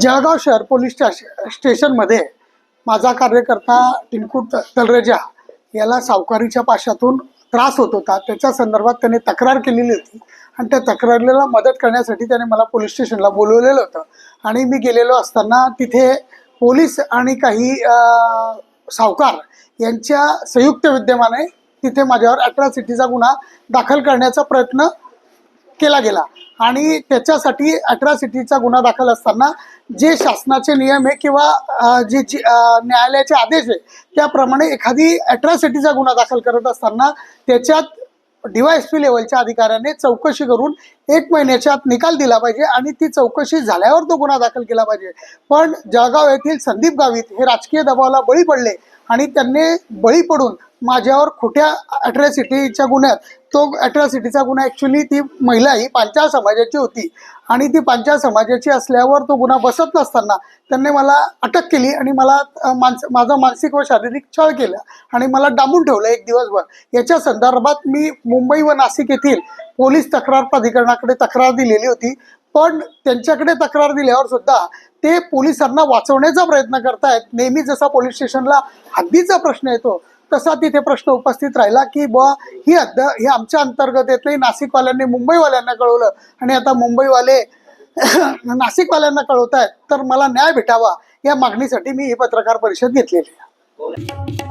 जळगाव शहर पोलीस स्टेश- स्टेशनमध्ये माझा कार्यकर्ता टिंकू तलरेजा याला सावकारीच्या पाशातून त्रास होत होता. त्याच्या संदर्भात त्याने तक्रार केलेली होती. आणि त्या तक्रारीला मदत करण्यासाठी त्याने मला पोलीस स्टेशनला बोलवलेलं होतं. आणि मी गेलेलो असताना तिथे पोलीस आणि काही सावकार यांच्या संयुक्त विद्यमाने तिथे माझ्यावर अट्रॉसिटीचा गुन्हा दाखल करण्याचा प्रयत्न केला गेला. आणि त्याच्यासाठी अट्रॉसिटीचा गुन्हा दाखल असताना जे शासनाचे नियम आहे किंवा जे न्यायालयाचे आदेश आहे त्याप्रमाणे एखादी अट्रॉसिटीचा गुन्हा दाखल करत असताना त्याच्यात डीवायएसपी लेवलच्या अधिकाऱ्याने चौकशी करून एक महिन्याच्या आत निकाल दिला पाहिजे आणि ती चौकशी झाल्यावर तो गुन्हा दाखल केला पाहिजे. पण जळगाव येथील संदीप गावित हे राजकीय दबावाला बळी पडले आणि त्यांनी बळी पडून माझ्यावर खोट्या अट्रॉसिटीच्या गुन्ह्यात तो ॲट्रॅसिटीचा गुन्हा ॲक्च्युली ती महिला ही पांचाळ समाजाची होती. आणि ती पांचाळ समाजाची असल्यावर तो गुन्हा बसत नसताना त्यांनी मला अटक केली आणि मला मानस माझा मानसिक व शारीरिक छळ केला आणि मला डांबून ठेवलं एक दिवसभर. याच्या संदर्भात मी मुंबई व नाशिक येथील पोलीस तक्रार प्राधिकरणाकडे तक्रार दिलेली होती. पण त्यांच्याकडे तक्रार दिल्यावर सुद्धा ते पोलिसांना वाचवण्याचा प्रयत्न करतायत. नेहमी जसा पोलीस स्टेशनला हद्दीचा प्रश्न येतो तसा तिथे प्रश्न उपस्थित राहिला की बुवा ही अद्द हे आमच्या अंतर्गत येत नाही नाशिकवाल्यांनी मुंबईवाल्यांना कळवलं. आणि आता मुंबईवाले नाशिकवाल्यांना कळवत आहेत तर मला न्याय भेटावा या मागणीसाठी मी ही पत्रकार परिषद घेतलेली आहे.